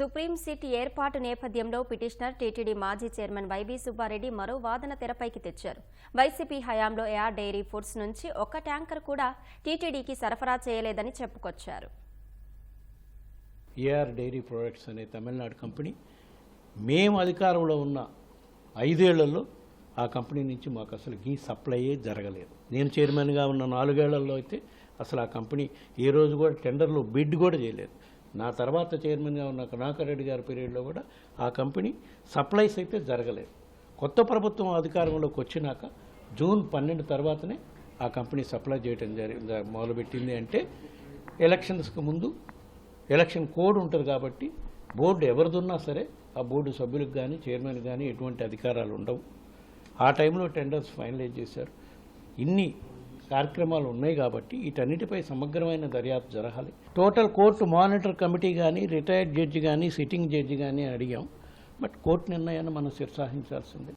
Supreme SIT ఏర్పాటు నేపథ్యంలో petitioner TTD మాజీ చైర్మన్ వైబీ సుబ్బారెడ్డి మరో వాదన తెరపైకి తెచ్చారు. వైసీపీ హయాంలో ఏఆర్ డైరీ ఫుడ్స్ నుంచి ఒక్క ట్యాంకర్ కూడా టీటీడీకి సరఫరా చేయలేదని చెప్పుకొచ్చారు. ఏఆర్ డైరీ ప్రొడక్ట్స్ అనే తమిళనాడు కంపెనీ మేము అధికారంలో ఉన్న ఐదేళ్ళలో ఆ కంపెనీ నుంచి మాకు అసలు గీ సప్లయే జరగలేదు. నేను చైర్మన్గా ఉన్న నాలుగేళ్ళలో అయితే అసలు ఆ కంపెనీ ఏ రోజు కూడా టెండర్లో బిడ్ కూడా చేయలేదు. నా తర్వాత చైర్మన్గా ఉన్న కరుణాకర్ రెడ్డి గారి పీరియడ్లో కూడా ఆ కంపెనీ సప్లైస్ అయితే జరగలేదు. కొత్త ప్రభుత్వం అధికారంలోకి వచ్చినాక జూన్ పన్నెండు తర్వాతనే ఆ కంపెనీ సప్లై చేయడం జరి జ- మొదలుపెట్టింది అంటే ఎలక్షన్స్కి ముందు ఎలక్షన్ కోడ్ ఉంటుంది కాబట్టి బోర్డు ఎవరిదున్నా సరే ఆ బోర్డు సభ్యులకు కానీ చైర్మన్ కానీ ఎటువంటి అధికారాలు ఉండవు. ఆ టైంలో టెండర్స్ ఫైనలైజ్ చేశారు. ఇన్ని కార్యక్రమాలు ఉన్నాయి కాబట్టి వీటన్నిటిపై సమగ్రమైన దర్యాప్తు జరగాలి. టోటల్ కోర్టు మానిటర్ కమిటీ కానీ రిటైర్డ్ జడ్జి కానీ సిట్టింగ్ జడ్జి కానీ అడిగాం. బట్ కోర్టు నిర్ణయాన్ని మనం శిరసాహించాల్సిందే.